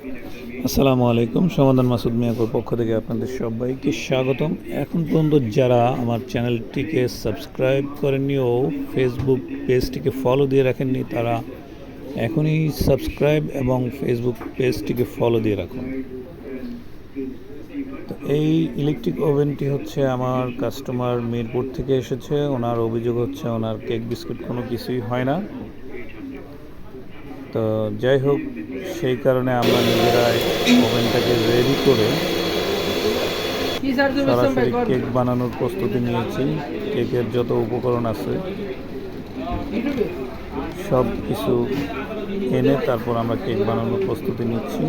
আসসালামু আলাইকুম, সমাধান মাসুদ মিয়াকুর পক্ষ থেকে আপনাদের সবাইকে স্বাগতম। এখন পর্যন্ত যারা আমার চ্যানেলটিকে সাবস্ক্রাইব করেননি ও ফেসবুক পেজটিকে ফলো দিয়ে রাখেননি, তারা এখনই সাবস্ক্রাইব এবং ফেসবুক পেজটিকে ফলো দিয়ে রাখুন। এই ইলেকট্রিক ওভেনটি হচ্ছে আমার কাস্টমার মিরপুর থেকে এসেছে। ওনার অভিযোগ হচ্ছে ওনার কেক বিস্কুট কোনো কিছুই হয় না। তো যাই হোক সেই কারণে আমরা নিজেরাই ওভেনটাকে রেডি করে সরাসরি কেক বানানোর প্রস্তুতি নিয়েছি। কেকের যত উপকরণ আছে সব কিছু এনে তারপর আমরা কেক বানানোর প্রস্তুতি নিচ্ছি।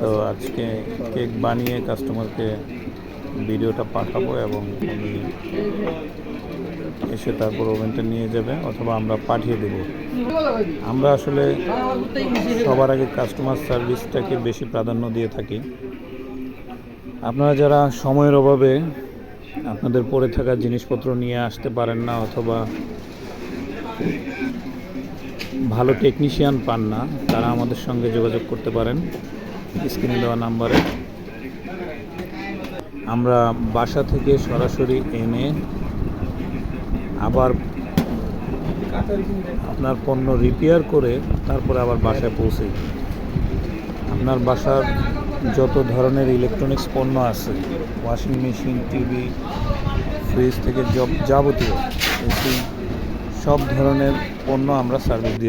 তো আজকে কেক বানিয়ে কাস্টমারকে ভিডিওটা পাঠাবো এবং উনি এসে তারপর ওভেনটা নিয়ে যাবে অথবা আমরা পাঠিয়ে দেবো। আমরা আসলে সবার আগে কাস্টমার সার্ভিসটাকে বেশি প্রাধান্য দিয়ে থাকি। আপনারা যারা সময়ের অভাবে আপনাদের পড়ে থাকা জিনিসপত্র নিয়ে আসতে পারেন না অথবা ভালো টেকনিশিয়ান পান না, তারা আমাদের সঙ্গে যোগাযোগ করতে পারেন। স্ক্রিনে দেওয়া নাম্বারে। আমরা বাসা থেকে সরাসরি এনে আবার আপনার পণ্য রিপেয়ার করে তারপরে আবার বাসায় পৌঁছে। আপনার বাসার যত ধরনের ইলেকট্রনিক্স পণ্য আছে ওয়াশিং মেশিন টিভি ফ্রিজ থেকে যাবতীয় এসি সব ধরনের পণ্য আমরা সার্ভিস দিয়ে